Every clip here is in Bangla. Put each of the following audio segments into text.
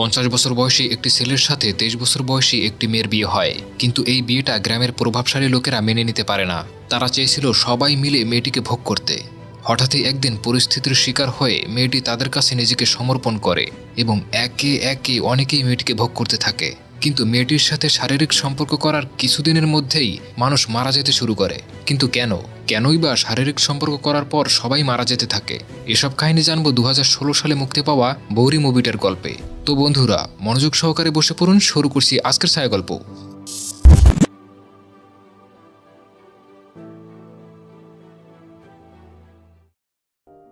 পঞ্চাশ বছর বয়সী একটি ছেলের সাথে তেইশ বছর বয়সী একটি মেয়ের বিয়ে হয়। কিন্তু এই বিয়েটা গ্রামের প্রভাবশালী লোকেরা মেনে নিতে পারে না। তারা চেয়েছিল সবাই মিলে মেয়েটিকে ভোগ করতে। হঠাৎই একদিন পরিস্থিতির শিকার হয়ে মেয়েটি তাদের কাছে নিজেকে সমর্পণ করে এবং একে একে অনেকেই মেয়েটিকে ভোগ করতে থাকে। কিন্তু মেয়েটির সাথে শারীরিক সম্পর্ক করার কিছুদিনের মধ্যেই মানুষ মারা যেতে শুরু করে। কিন্তু কেন? কেনই বা শারীরিক সম্পর্ক করার পর সবাই মারা যেতে থাকে? এসব কাহিনী জানব দু হাজার ষোলো সালে মুক্তি পাওয়া বৌরি মুভিটার গল্পে। তো বন্ধুরা, মনোযোগ সহকারে বসে পড়ুন, শুরু করছি আজকের ছায়া গল্প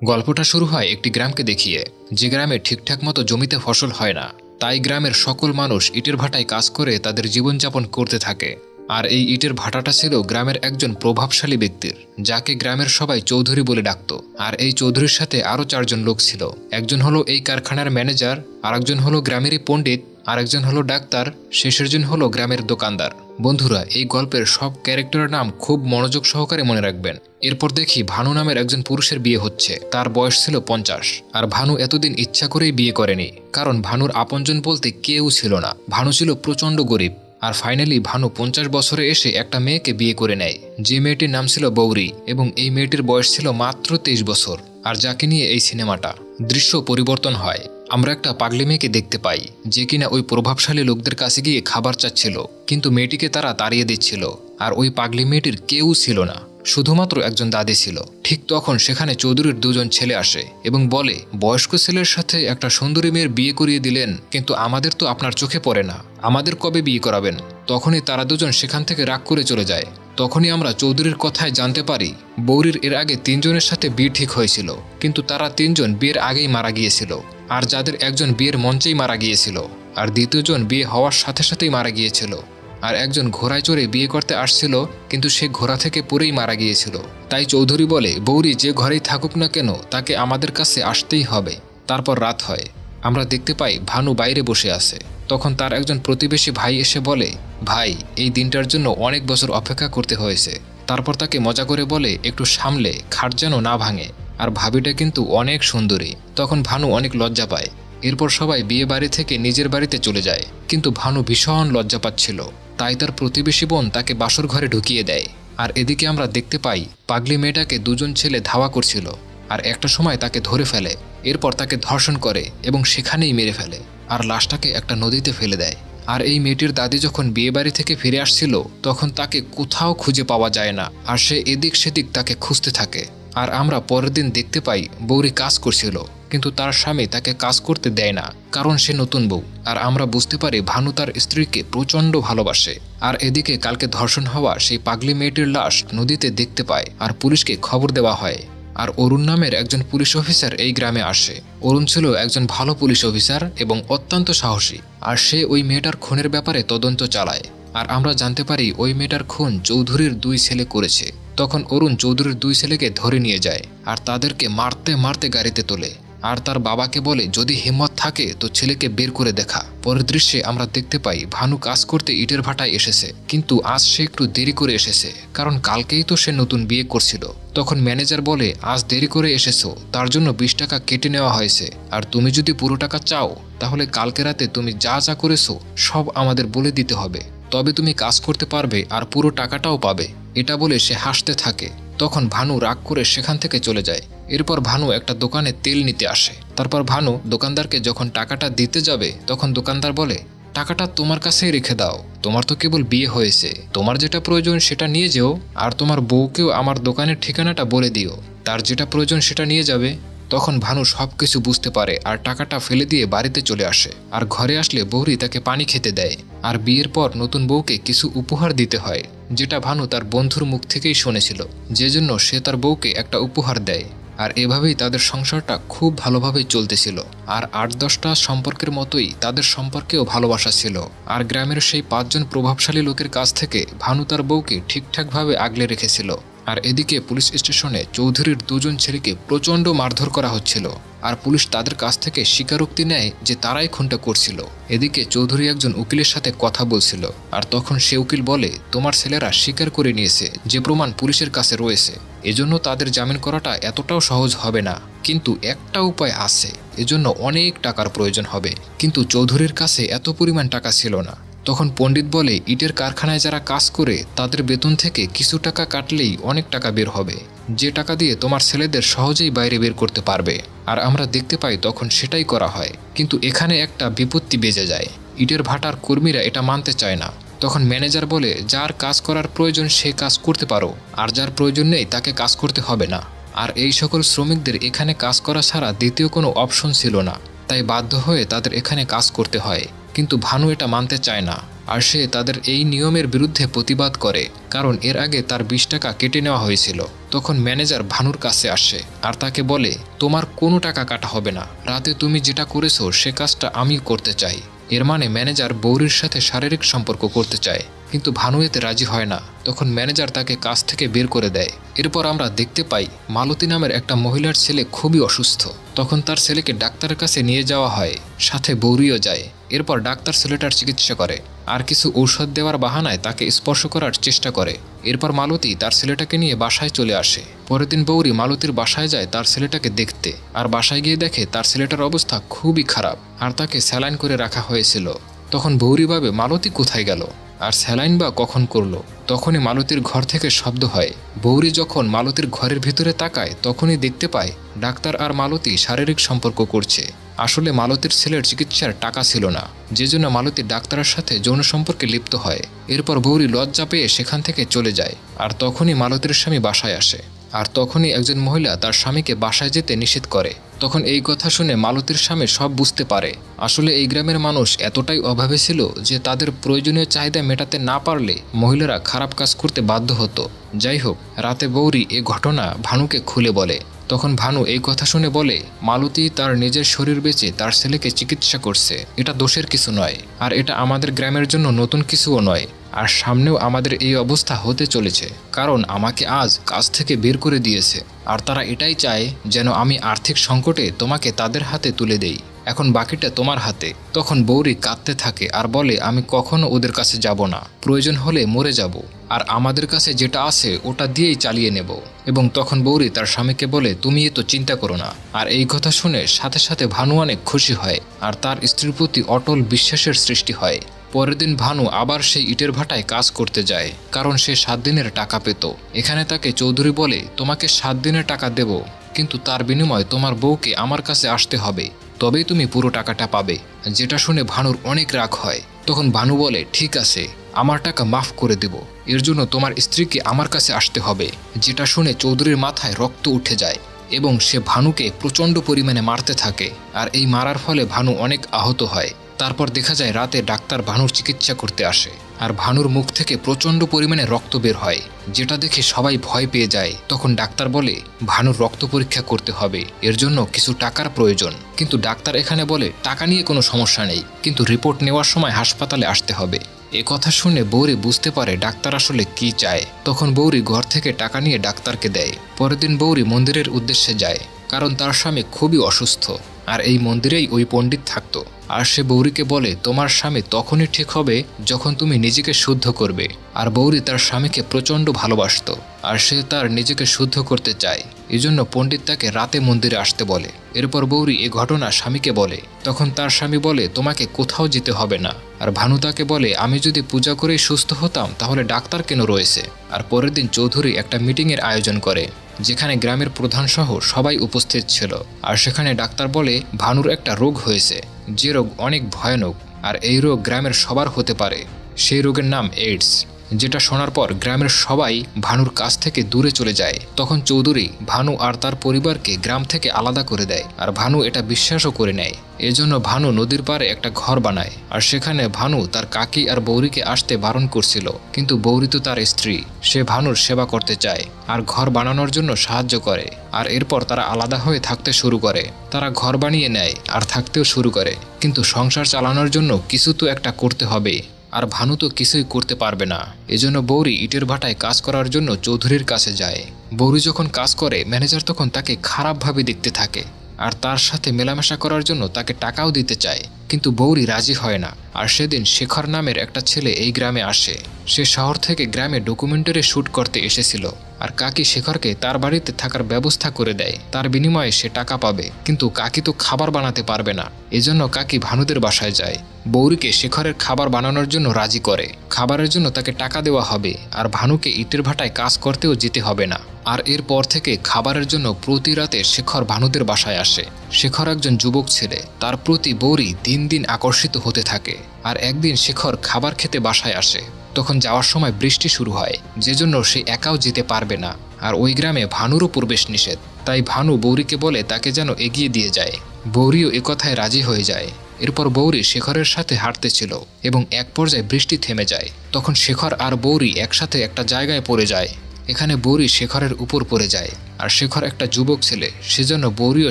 গল্পটা শুরু হয় একটি গ্রামকে দেখিয়ে। যে গ্রামে ঠিকঠাক মতো জমিতে ফসল হয় না। তাই গ্রামের সকল মানুষ ইটের ভাটায় কাজ করে তাদের জীবনযাপন করতে থাকে। আর এই ইটের ভাটাটা ছিল গ্রামের একজন প্রভাবশালী ব্যক্তির, যাকে গ্রামের সবাই চৌধুরী বলে ডাকত। আর এই চৌধুরীর সাথে আরও চারজন লোক ছিল। একজন হলো এই কারখানার ম্যানেজার, আরেকজন হলো গ্রামেরই পণ্ডিত আর একজন হলো ডাক্তার শেষের জন হলো গ্রামের দোকানদার। বন্ধুরা, এই গল্পের সব ক্যারেক্টারের নাম খুব মনোযোগ সহকারে মনে রাখবেন। এরপর দেখি ভানু নামের একজন পুরুষের বিয়ে হচ্ছে। তার বয়স ছিল পঞ্চাশ। আর ভানু এতদিন ইচ্ছা করেই বিয়ে করেনি। কারণ ভানুর আপনজন বলতে কেউ ছিল না। ভানু ছিল প্রচণ্ড গরিব। আর ফাইনালি ভানু পঞ্চাশ বছরে এসে একটা মেয়েকে বিয়ে করে নেয়। যে মেয়েটির নাম ছিল বৌরি এবং এই মেয়েটির বয়স ছিল মাত্র তেইশ বছর। আর যাকে নিয়ে এই সিনেমাটা দৃশ্য পরিবর্তন হয়। আমরা একটা পাগলি মেয়েকে দেখতে পাই, যে কিনা ওই প্রভাবশালী লোকদের কাছে গিয়ে খাবার চাচ্ছিল, কিন্তু মেয়েটিকে তারা তাড়িয়ে দিচ্ছিল, আর ওই পাগলি মেয়েটির কেউ ছিল না, শুধুমাত্র একজন দাদি ছিল। ঠিক তখন সেখানে চৌধুরীর দুজন ছেলে আসে এবং বলে, বয়স্ক ছেলের সাথে একটা সুন্দরী মেয়ের বিয়ে করিয়ে দিলেন, কিন্তু আমাদের তো আপনার চোখে পড়ে না, আমাদের কবে বিয়ে করাবেন? তখনই তারা দুজন সেখান থেকে রাগ করে চলে যায়। তখনই আমরা চৌধুরীর কথায় জানতে পারি, বৌরির এর আগে তিনজনের সাথে বিয়ে ঠিক হয়েছিল, কিন্তু তারা তিনজন বিয়ের আগেই মারা গিয়েছিল। আর যাদের একজন বিয়ের মঞ্চেই মারা গিয়েছিল, আর দ্বিতীয়জন বিয়ে হওয়ার সাথে সাথেই মারা গিয়েছিল, আর একজন ঘোড়ায় চড়ে বিয়ে করতে আসছিল, কিন্তু সে ঘোড়া থেকে পরেই মারা গিয়েছিল। তাই চৌধুরী বলে, বৌরি, যে ঘরেই থাকুক না কেন, তাকে আমাদের কাছে আসতেই হবে। তারপর রাত হয়। আমরা দেখতে পাই ভানু বাইরে বসে আছে। তখন তার একজন প্রতিবেশী ভাই এসে বলে, ভাই, এই দিনটার জন্য অনেক বছর অপেক্ষা করতে হয়েছে। তারপর তাকে মজা করে বলে, একটু সামলে, খাট যেন না ভাঙে। আর ভাবিটা কিন্তু অনেক সুন্দরী। তখন ভানু অনেক লজ্জা পায়। এরপর সবাই বিয়ে বাড়ি থেকে নিজের বাড়িতে চলে যায়। কিন্তু ভানু ভীষণ লজ্জা পাচ্ছিল। তাই তার প্রতিবেশী বোন তাকে বাসর ঘরে ঢুকিয়ে দেয়। আর এদিকে আমরা দেখতে পাই, পাগলি মেয়েটাকে দুজন ছেলে ধাওয়া করছিল। আর একটা সময় তাকে ধরে ফেলে। এরপর তাকে ধর্ষণ করে এবং সেখানেই মেরে ফেলে। আর লাশটাকে একটা নদীতে ফেলে দেয়। আর এই মেয়েটির দাদি যখন বিয়ে বাড়ি থেকে ফিরে আসছিল, তখন তাকে কোথাও খুঁজে পাওয়া যায় না। আর সে এদিক সেদিক তাকে খুঁজতে থাকে। আর আমরা পরের দিন দেখতে পাই বৌরি কাজ করছিল, কিন্তু তার স্বামী তাকে কাজ করতে দেয় না, কারণ সে নতুন বউ। আর আমরা বুঝতে পারি ভানু তার স্ত্রীকে প্রচণ্ড ভালোবাসে। আর এদিকে কালকে ধর্ষণ হওয়া সেই পাগলি মেয়েটির লাশ নদীতে দেখতে পায় আর পুলিশকে খবর দেওয়া হয়। আর অরুণ নামের একজন পুলিশ অফিসার এই গ্রামে আসে। অরুণ ছিল একজন ভালো পুলিশ অফিসার এবং অত্যন্ত সাহসী। আর সে ওই মেয়েটার খুনের ব্যাপারে তদন্ত চালায়। আর আমরা জানতে পারি ওই মেয়েটার খুন চৌধুরীর দুই ছেলে করেছে। তখন অরুণ চৌধুরীর দুই ছেলেকে ধরে নিয়ে যায় আর তাদেরকে মারতে মারতে গাড়িতে তোলে। আর তার বাবাকে বলে, যদি হিম্মত থাকে, তো ছেলেকে বের করে দেখা। পরের দৃশ্যে আমরা দেখতে পাই, ভানু কাজ করতে ইটের ভাটায় এসেছে। কিন্তু আজ সে একটু দেরি করে এসেছে, কারণ কালকেই তো সে নতুন বিয়ে করছিল। তখন ম্যানেজার বলে, আজ দেরি করে এসেছ, তার জন্য বিশ টাকা কেটে নেওয়া হয়েছে। আর তুমি যদি পুরো টাকা চাও, তাহলে কালকে রাতে তুমি যা যা করেছ, সব আমাদের বলে দিতে হবে। তবে তুমি কাজ করতে পারবে আর পুরো টাকাটাও পাবে। এটা বলে সে হাসতে থাকে। তখন ভানু রাগ করে সেখান থেকে চলে যায়। এরপর ভানু একটা দোকানে তেল নিতে আসে। তারপর ভানু দোকানদারকে যখন টাকাটা দিতে যাবে, তখন দোকানদার বলে, টাকাটা তোমার কাছেই রেখে দাও। তোমার তো কেবল বিয়ে হয়েছে। তোমার যেটা প্রয়োজন সেটা নিয়ে যেও। আর তোমার বউকেও আমার দোকানের ঠিকানাটা বলে দিও। তার যেটা প্রয়োজন সেটা নিয়ে যাবে। তখন ভানু সব কিছু বুঝতে পারে আর টাকাটা ফেলে দিয়ে বাড়িতে চলে আসে। আর ঘরে আসলে বৌরি তাকে পানি খেতে দেয়। আর বিয়ের পর নতুন বউকে কিছু উপহার দিতে হয়, যেটা ভানু তার বন্ধুর মুখ থেকেই শুনেছিল। যে জন্য সে তার বউকে একটা উপহার দেয়। আর এভাবেই তাদের সংসারটা খুব ভালোভাবে চলতেছিল। আর আট দশটা সম্পর্কের মতোই তাদের সম্পর্কেও ভালোবাসা ছিল। আর গ্রামের সেই পাঁচজন প্রভাবশালী লোকের কাছ থেকে ভানু তার বউকে ঠিকঠাকভাবে আগলে রেখেছিল। আর এদিকে পুলিশ স্টেশনে চৌধুরীর দুজন ছেলেকে প্রচণ্ড মারধর করা হচ্ছিল। আর পুলিশ তাদের কাছ থেকে স্বীকারোক্তি নেয় যে তারাই খুনটা করছিল। এদিকে চৌধুরী একজন উকিলের সাথে কথা বলছিল। আর তখন সে উকিল বলে, তোমার ছেলেরা স্বীকার করে নিয়েছে যে প্রমাণ পুলিশের কাছে রয়েছে। এজন্য তাদের জামিন করাটা এতটাও সহজ হবে না। কিন্তু একটা উপায় আছে। এজন্য অনেক টাকার প্রয়োজন হবে। কিন্তু চৌধুরীর কাছে এত পরিমাণ টাকা ছিল না। তখন পণ্ডিত বলে, ইটের কারখানায় যারা কাজ করে, তাদের বেতন থেকে কিছু টাকা কাটলেই অনেক টাকা বের হবে। যে টাকা দিয়ে তোমার ছেলেদের সহজেই বাইরে বের করতে পারবে। আর আমরা দেখতে পাই তখন সেটাই করা হয়। কিন্তু এখানে একটা বিপত্তি বেজে যায়। ইটের ভাটার কর্মীরা এটা মানতে চায় না। তখন ম্যানেজার বলে, যার কাজ করার প্রয়োজন, সে কাজ করতে পারো। আর যার প্রয়োজন নেই, তাকে কাজ করতে হবে না। আর এই সকল শ্রমিকদের এখানে কাজ করা ছাড়া দ্বিতীয় কোনো অপশন ছিল না। তাই বাধ্য হয়ে তাদের এখানে কাজ করতে হয়। কিন্তু ভানু এটা মানতে চায় না, আর সে তাদের এই নিয়মের বিরুদ্ধে প্রতিবাদ করে, কারণ এর আগে তার বিশ টাকা কেটে নেওয়া হয়েছিল। তখন ম্যানেজার ভানুর কাছে আসে, আর তাকে বলে, তোমার কোনো টাকা কাটা হবে না, রাতে তুমি যেটা করেছ সে কাজটা আমি করতে চাই। এর মানে ম্যানেজার বৌরির সাথে শারীরিক সম্পর্ক করতে চায়, কিন্তু ভানু এতে রাজি হয় না। তখন ম্যানেজার তাকে কাজ থেকে বের করে দেয়। এরপর আমরা দেখতে পাই, মালতী নামের একটা মহিলার ছেলে খুবই অসুস্থ। তখন তার ছেলেকে ডাক্তারের কাছে নিয়ে যাওয়া হয়, সাথে বৌরিও যায়। এরপর ডাক্তার ছেলেটার চিকিৎসা করে। আর কিছু ঔষধ দেওয়ার বাহানায় তাকে স্পর্শ করার চেষ্টা করে। এরপর মালতী তার ছেলেটাকে নিয়ে বাসায় চলে আসে। পরের দিন বৌরি মালতীর বাসায় যায় তার ছেলেটাকে দেখতে। আর বাসায় গিয়ে দেখে তার ছেলেটার অবস্থা খুবই খারাপ। আর তাকে স্যালাইন করে রাখা হয়েছিল। তখন বৌরি ভাবে, মালতী কোথায় গেল? আর স্যালাইন বা কখন করল, তখনই মালতির ঘর থেকে শব্দ হয়। বৌরি যখন মালতির ঘরের ভিতরে তাকায়, তখনই দেখতে পায়, ডাক্তার আর মালতী শারীরিক সম্পর্ক করছে। আসলে মালতীর ছেলের চিকিৎসার টাকা ছিল না, যে জন্য মালতী ডাক্তারের সাথে যৌন সম্পর্কে লিপ্ত হয়। এরপর বৌরি লজ্জা পেয়ে সেখান থেকে চলে যায়, আর তখনই মালতীর স্বামী বাসায় আসে। আর তখনই একজন মহিলা তার স্বামীকে বাসায় যেতে নিষেধ করে। তখন এই কথা শুনে মালতীর স্বামী সব বুঝতে পারে। আসলে এই গ্রামের মানুষ এতটাই অভাবে ছিল যে তাদের প্রয়োজনীয় চাহিদা মেটাতে না পারলে মহিলারা খারাপ কাজ করতে বাধ্য হতো। যাই হোক, রাতে বৌরি এ ঘটনা ভানুকে খুলে বলে। তখন ভানু এই কথা শুনে বলে, মালতী তার নিজের শরীর বেঁচে তার ছেলেকে চিকিৎসা করছে। এটা দোষের কিছু নয়। আর এটা আমাদের গ্রামের জন্য নতুন কিছুও নয়। আর সামনেও আমাদের এই অবস্থা হতে চলেছে, কারণ আমাকে আজ কাজ থেকে বের করে দিয়েছে। আর তারা এটাই চায় যেন আমি আর্থিক সংকটে তোমাকে তাদের হাতে তুলে দেই। এখন বাকিটা তোমার হাতে। তখন বৌরি কাঁদতে থাকে আর বলে, আমি কখনো ওদের কাছে যাব না। প্রয়োজন হলে মরে যাব। আর আমাদের কাছে যেটা আছে, ওটা দিয়েই চালিয়ে নেব। এবং তখন বৌরি তার স্বামীকে বলে, তুমি তো চিন্তা করো না। আর এই কথা শুনে সাথে সাথে ভানু অনেক খুশি হয়। আর তার স্ত্রীর প্রতি অটল বিশ্বাসের সৃষ্টি হয়। পরের দিন ভানু আবার সেই ইটের ভাটায় কাজ করতে যায়, কারণ সে সাত দিনের টাকা পেত। এখানে তাকে চৌধুরী বলে, তোমাকে সাত দিনের টাকা দেব, কিন্তু তার বিনিময়ে তোমার বউকে আমার কাছে আসতে হবে, তবেই তুমি পুরো টাকাটা পাবে। যেটা শুনে ভানুর অনেক রাগ হয়। তখন ভানু বলে, ঠিক আছে, আমার টাকা মাফ করে দেব, এর জন্য তোমার স্ত্রীকে আমার কাছে আসতে হবে। যেটা শুনে চৌধুরীর মাথায় রক্ত উঠে যায় এবং সে ভানুকে প্রচণ্ড পরিমাণে মারতে থাকে, আর এই মারার ফলে ভানু অনেক আহত হয়। তারপর দেখা যায় রাতে ডাক্তার ভানুর চিকিৎসা করতে আসে আর ভানুর মুখ থেকে প্রচণ্ড পরিমাণে রক্ত বের হয়। যেটা দেখে সবাই ভয় পেয়ে যায়। তখন ডাক্তার বলে, ভানুর রক্ত পরীক্ষা করতে হবে। এর জন্য কিছু টাকার প্রয়োজন। কিন্তু ডাক্তার এখানে বলে, টাকা নিয়ে কোনো সমস্যা নেই। কিন্তু রিপোর্ট নেওয়ার সময় হাসপাতালে আসতে হবে। এ কথা শুনে বৌরি বুঝতে পারে ডাক্তার আসলে কি চায়। তখন বৌরি ঘর থেকে টাকা নিয়ে ডাক্তারকে দেয়। পরের দিন বৌরি মন্দিরের উদ্দেশ্যে যায়। কারণ তার স্বামী খুবই অসুস্থ। আর এই মন্দিরেই ওই পণ্ডিত থাকতো। আর সে বৌরিকে বলে, তোমার স্বামী তখনই ঠিক হবে যখন তুমি নিজেকে শুদ্ধ করবে। আর বৌরি তার স্বামীকে প্রচণ্ড ভালোবাসত, আর সে তার নিজেকে শুদ্ধ করতে চায়। এজন্য পণ্ডিত তাকে রাতে মন্দিরে আসতে বলে। এরপর বৌরি এ ঘটনা স্বামীকে বলে। তখন তার স্বামী বলে, তোমাকে কোথাও যেতে হবে না। আর ভানু তাকে বলে, আমি যদি পূজা করেই সুস্থ হতাম, তাহলে ডাক্তার কেন রয়েছে? আর পরের দিন চৌধুরী একটা মিটিংয়ের আয়োজন করে, যেখানে গ্রামের প্রধান সহ সবাই উপস্থিত ছিল। আর সেখানে ডাক্তার বলে, ভানুর একটা রোগ হয়েছে। যে রোগ অনেক ভয়ানক, আর এই রোগ গ্রামের সবার হতে পারে। সেই রোগের নাম এইডস যেটা শোনার পর গ্রামের সবাই ভানুর কাছ থেকে দূরে চলে যায়। তখন চৌধুরী ভানু আর তার পরিবারকে গ্রাম থেকে আলাদা করে দেয় আর ভানু এটা বিশ্বাসও করে নেয়। এজন্য ভানু নদীর পাড়ে একটা ঘর বানায় আর সেখানে ভানু তার কাকি আর বৌরিকে আসতে বারণ করছিল। কিন্তু বৌরি তো তার স্ত্রী, সে ভানুর সেবা করতে চায় আর ঘর বানানোর জন্য সাহায্য করে আর এরপর তারা আলাদা হয়ে থাকতে শুরু করে। তারা ঘর বানিয়ে নেয় আর থাকতেও শুরু করে। কিন্তু সংসার চালানোর জন্য কিছু তো একটা করতে হবে। আর ভানু তো কিছুই করতে পারবে না। এজন্য বৌরি ইটের ভাটায় কাজ করার জন্য চৌধুরীর কাছে যায়। বৌরি যখন কাজ করে, ম্যানেজার তখন তাকে খারাপভাবে দেখতে থাকে। আর তার সাথে মেলামেশা করার জন্য তাকে টাকাও দিতে চায়। কিন্তু বৌরি রাজি হয় না। আর সেদিন শেখর নামের একটা ছেলে এই গ্রামে আসে। সে শহর থেকে গ্রামে ডকুমেন্টারি শ্যুট করতে এসেছিল। আর কাকি শেখরকে তার বাড়িতে থাকার ব্যবস্থা করে দেয়। তার বিনিময়ে সে টাকা পাবে। কিন্তু কাকি তো খাবার বানাতে পারবে না। এজন্য কাকি ভানুদের বাসায় যায়। বৌরিকে শেখরের খাবার বানানোর জন্য রাজি করে। খাবারের জন্য তাকে টাকা দেওয়া হবে। আর ভানুকে ইটের ভাটায় কাজ করতেও যেতে হবে না। আর এরপর থেকে খাবারের জন্য প্রতি রাতে শেখর ভানুদের বাসায় আসে। শেখর একজন যুবক ছেলে। তার প্রতি বৌরি দিন দিন দিন আকর্ষিত হতে থাকে আর একদিন শেখর খাবার খেতে বাসায় আসে। তখন যাওয়ার সময় বৃষ্টি শুরু হয় যে জন্য সে একাও যেতে পারবে না। আর ওই গ্রামে ভানুরও প্রবেশ নিষেধ, তাই ভানু বৌরিকে বলে তাকে যেন এগিয়ে দিয়ে যায়। বৌরিও একথায় রাজি হয়ে যায়। এরপর বৌরি শেখরের সাথে হাঁটতেছিল এবং এক পর্যায়ে বৃষ্টি থেমে যায়। তখন শেখর আর বৌরি একসাথে একটা জায়গায় পড়ে যায়। এখানে বৌরি শেখরের উপর পড়ে যায়। আর শেখর একটা যুবক ছেলে। সেজন্য বৌরিও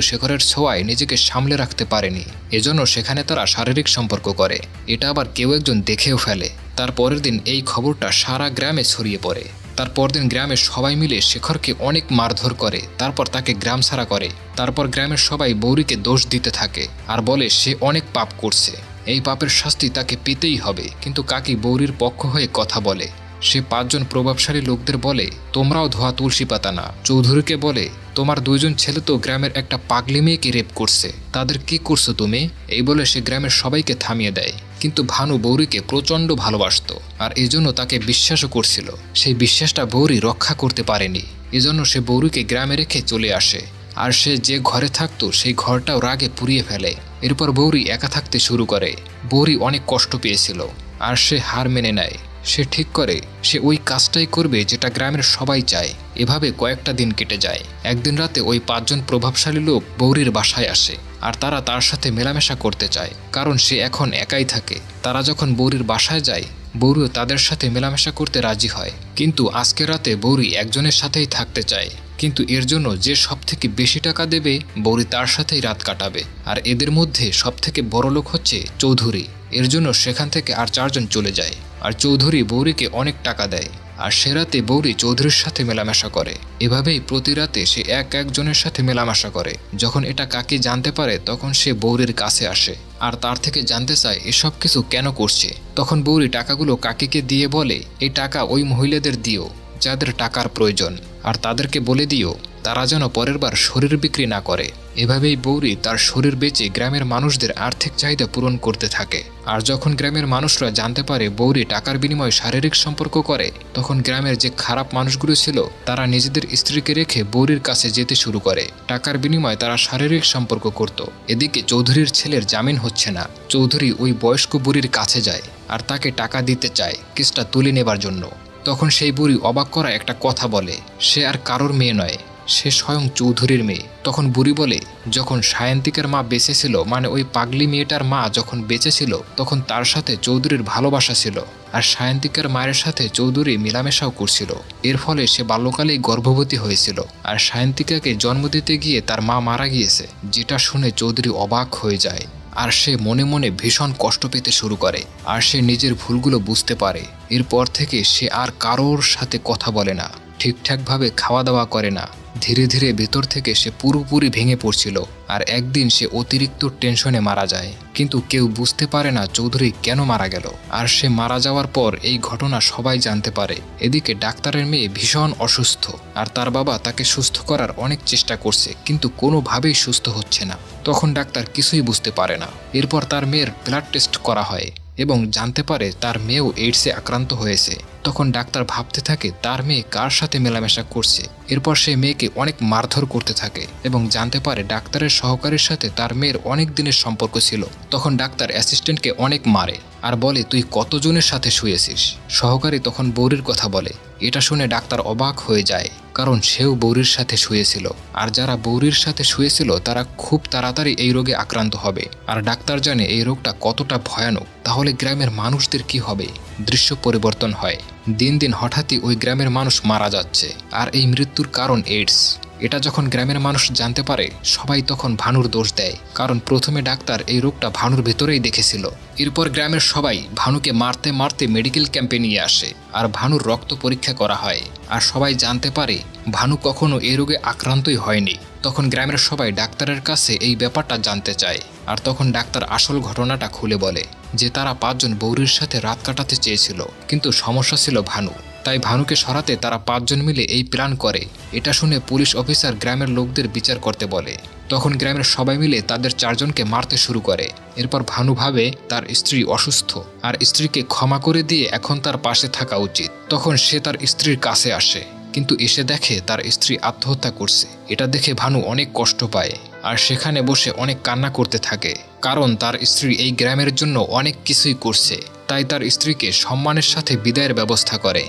শেখরের ছোঁয়ায় নিজেকে সামলে রাখতে পারেনি। এজন্য সেখানে তারা শারীরিক সম্পর্ক করে। এটা আবার কেউ একজন দেখেও ফেলে। তার পরের দিন এই খবরটা সারা গ্রামে ছড়িয়ে পড়ে। তার পরদিন গ্রামের সবাই মিলে শেখরকে অনেক মারধর করে। তারপর তাকে গ্রাম ছাড়া করে। তারপর গ্রামের সবাই বৌরিকে দোষ দিতে থাকে। আর বলে, সে অনেক পাপ করছে। এই পাপের শাস্তি তাকে পেতেই হবে। কিন্তু কাকি বৌরির পক্ষ হয়ে কথা বলে। সে পাঁচজন প্রভাবশালী লোকদের বলে, তোমরাও ধোয়া তুলসী পাতা না। চৌধুরীকে বলে, তোমার দুইজন ছেলে তো গ্রামের একটা পাগলি মেয়েকে রেপ করছে। তাদের কি করছ তুমি? এই বলে সে গ্রামের সবাইকে থামিয়ে দেয়। কিন্তু ভানু বৌরিকে প্রচণ্ড ভালোবাসত আর এজন্য তাকে বিশ্বাসও করছিল। সেই বিশ্বাসটা বৌরি রক্ষা করতে পারেনি। এজন্য সে বৌরিকে গ্রামে রেখে চলে আসে। আর সে যে ঘরে থাকতো, সেই ঘরটাও রাগে পুড়িয়ে ফেলে। এরপর বৌরি একা থাকতে শুরু করে। বৌরি অনেক কষ্ট পেয়েছিল। আর সে হার মেনে নেয়। সে ঠিক করে, সে ওই কাজটাই করবে যেটা গ্রামের সবাই চায়। এভাবে কয়েকটা দিন কেটে যায়। একদিন রাতে ওই পাঁচজন প্রভাবশালী লোক বৌরির বাসায় আসে আর তারা তার সাথে মেলামেশা করতে চায়, কারণ সে এখন একাই থাকে। তারা যখন বৌরির বাসায় যায়, বৌরিও তাদের সাথে মেলামেশা করতে রাজি হয়। কিন্তু আজকে রাতে বৌরি একজনের সাথেই থাকতে চায়। কিন্তু এর জন্য যে সব থেকে বেশি টাকা দেবে, বৌরি তার সাথেই রাত কাটাবে। আর এদের মধ্যে সব থেকে বড় লোক হচ্ছে চৌধুরী। এর জন্য সেখান থেকে আর চারজন চলে যায়। আর চৌধুরী বৌরিকে অনেক টাকা দেয়, আর সে রাতে বৌরি চৌধুরীর সাথে মেলামেশা করে। এভাবেই প্রতি রাতে সে এক একজনের সাথে মেলামেশা করে। যখন এটা কাকে জানতে পারে, তখন সে বৌরির কাছে আসে, আর তার থেকে জানতে চায়, এসব কিছু কেন করছে? তখন বৌরি টাকাগুলো কাকিকে দিয়ে বলে, এই টাকা ওই মহিলাদের দিও, যাদের টাকার প্রয়োজন, আর তাদেরকে বলে দিও তারা যেন পরের বার শরীর বিক্রি না করে। এভাবেই বৌরি তার শরীর বেচে গ্রামের মানুষদের আর্থিক চাহিদা পূরণ করতে থাকে। আর যখন গ্রামের মানুষরা জানতে পারে বৌরি টাকার বিনিময়ে শারীরিক সম্পর্ক করে, তখন গ্রামের যে খারাপ মানুষগুলো ছিল, তারা নিজেদের স্ত্রীকে রেখে বৌরির কাছে যেতে শুরু করে। টাকার বিনিময়ে তারা শারীরিক সম্পর্ক করত। এদিকে চৌধুরীর ছেলের জামিন হচ্ছে না। চৌধুরী ওই বয়স্ক বুড়ির কাছে যায় আর তাকে টাকা দিতে চায় কেসটা তুলে নেবার জন্য। তখন সেই বুড়ি অবাক করা একটা কথা বলে, সে আর কারোর মেয়ে নয়। সে স্বয়ং চৌধুরীর মেয়ে। তখন বুড়ি বলে, যখন সায়ন্তিকের মা বেঁচে ছিল মানে ওই পাগলি মেয়েটার মা যখন বেঁচে ছিল, তখন তার সাথে চৌধুরীর ভালোবাসা ছিল। আর সায়ন্তিকের মায়ের সাথে চৌধুরী মেলামেশাও করছিল। এর ফলে সে বাল্যকালেই গর্ভবতী হয়েছিল। আর সায়ন্তিকাকে জন্ম দিতে গিয়ে তার মা মারা গিয়েছে, যেটা শুনে চৌধুরী অবাক হয়ে যায়। আর সে মনে মনে ভীষণ কষ্ট পেতে শুরু করে। আর সে নিজের ভুলগুলো বুঝতে পারে। এরপর থেকে সে আর কারোর সাথে কথা বলে না। ঠিকঠাকভাবে খাওয়া দাওয়া করে না। ধীরে ধীরে ভেতর থেকে সে পুরোপুরি ভেঙে পড়ছিল আর একদিন সে অতিরিক্ত টেনশনে মারা যায়। কিন্তু কেউ বুঝতে পারে না চৌধুরী কেন মারা গেল। আর সে মারা যাওয়ার পর এই ঘটনা সবাই জানতে পারে। এদিকে ডাক্তারের মেয়ে ভীষণ অসুস্থ আর তার বাবা তাকে সুস্থ করার অনেক চেষ্টা করছে, কিন্তু কোনোভাবেই সুস্থ হচ্ছে না। তখন ডাক্তার কিছুই বুঝতে পারে না। এরপর তার মেয়ের ব্লাড টেস্ট করা হয় এবং জানতে পারে তার মেয়েও এইডসে আক্রান্ত হয়েছে। তখন ডাক্তার ভাবতে থাকে তার মেয়ে কার সাথে মেলামেশা করছে? এরপর সে মেয়েকে অনেক মারধর করতে থাকে এবং জানতে পারে ডাক্তারের সহকারীর সাথে তার মেয়ের অনেক দিনের সম্পর্ক ছিল। তখন ডাক্তার অ্যাসিস্ট্যান্টকে অনেক মারে আর বলে, তুই কতজনের সাথে শুয়েছিস? সহকারী তখন বৌরির কথা বলে। এটা শুনে ডাক্তার অবাক হয়ে যায়, কারণ সেও বৌরির সাথে শুয়েছিল। আর যারা বৌরির সাথে শুয়েছিল, তারা খুব তাড়াতাড়ি এই রোগে আক্রান্ত হবে। আর ডাক্তার জানে এই রোগটা কতটা ভয়ানক, তাহলে গ্রামের মানুষদের কি হবে? দৃশ্য পরিবর্তন হয়। দিন দিন হঠাৎই ওই গ্রামের মানুষ মারা যাচ্ছে। আর এই মৃত্যুর কারণ এইডস এটা যখন গ্রামের মানুষ জানতে পারে, সবাই তখন ভানুর দোষ দেয়। কারণ প্রথমে ডাক্তার এই রোগটা ভানুর ভেতরেই দেখেছিল। এরপর গ্রামের সবাই ভানুকে মারতে মারতে মেডিকেল ক্যাম্পে নিয়ে আসে আর ভানুর রক্ত পরীক্ষা করা হয়। আর সবাই জানতে পারে, ভানু কখনো এই রোগে আক্রান্তই হয়নি। তখন গ্রামের সবাই ডাক্তারের কাছে এই ব্যাপারটা জানতে চায়। আর তখন ডাক্তার আসল ঘটনাটা খুলে বলে যে তারা পাঁচজন বৌরির সাথে রাত কাটাতে চেয়েছিল, কিন্তু সমস্যা ছিল ভানু তাই ভানুকে সরাতে তারা পাঁচজন মিলে এই প্ল্যান করে। এটা শুনে পুলিশ অফিসার গ্রামের লোকদের বিচার করতে বলে। তখন গ্রামের সবাই মিলে তাদের চারজনকে মারতে শুরু করে। এরপর ভানু ভাবে তার স্ত্রী অসুস্থ আর স্ত্রীকে ক্ষমা করে দিয়ে এখন তার পাশে থাকা উচিত। তখন সে তার স্ত্রীর কাছে আসে, কিন্তু এসে দেখে তার স্ত্রী আত্মহত্যা করছে। এটা দেখে ভানু অনেক কষ্ট পায় আর সেখানে বসে অনেক কান্না করতে থাকে, কারণ তার স্ত্রী এই গ্রামের জন্য অনেক কিছুই করছে। তাই তার স্ত্রীকে সম্মানের সাথে বিদায়ের ব্যবস্থা করে।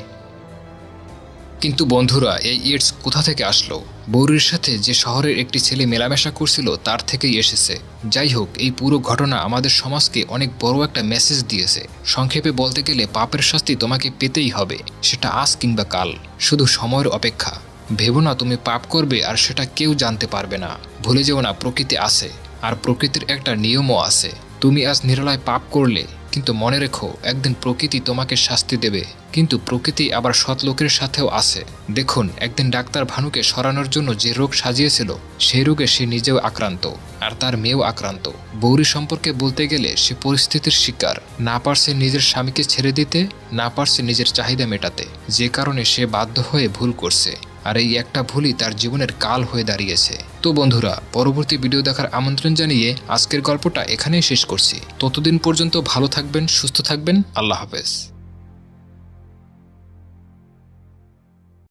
কিন্তু বন্ধুরা, এই ইডস কোথা থেকে আসলো? বৌরির সাথে যে শহরের একটি ছেলে মেলামেশা করছিল, তার থেকেই এসেছে। যাই হোক, এই পুরো ঘটনা আমাদের সমাজকে অনেক বড় একটা মেসেজ দিয়েছে। সংক্ষেপে বলতে গেলে, পাপের শাস্তি তোমাকে পেতেই হবে, সেটা আজ কিংবা কাল। শুধু সময়ের অপেক্ষা। ভেবো না তুমি পাপ করবে আর সেটা কেউ জানতে পারবে না। ভুলে যেও না, প্রকৃতি আছে। আর প্রকৃতির একটা নিয়মও আছে। তুমি আজ নিরলায় পাপ করলে, কিন্তু মনে রেখো, একদিন প্রকৃতি তোমাকে শাস্তি দেবে। কিন্তু প্রকৃতি আবার সৎ লোকের সাথেও আছে। দেখুন, একদিন ডাক্তার ভানুকে সরানোর জন্য যে রোগ সাজিয়েছিল সেই রোগে সে নিজেও আক্রান্ত, আর তার মেয়েও আক্রান্ত। বৌরি সম্পর্কে বলতে গেলে, সে পরিস্থিতির শিকার। না পারছে নিজের স্বামীকে ছেড়ে দিতে, না পারছে নিজের চাহিদা মেটাতে। যে কারণে সে বাধ্য হয়ে ভুল করছে। আর এই একটা ভুলই তার জীবনের কাল হয়ে দাঁড়িয়েছে। তো বন্ধুরা, পরবর্তী ভিডিও দেখার আমন্ত্রণ জানিয়ে আজকের গল্পটা এখানেই শেষ করছি। ততদিন পর্যন্ত ভালো থাকবেন, সুস্থ থাকবেন, আল্লাহ হাফেজ।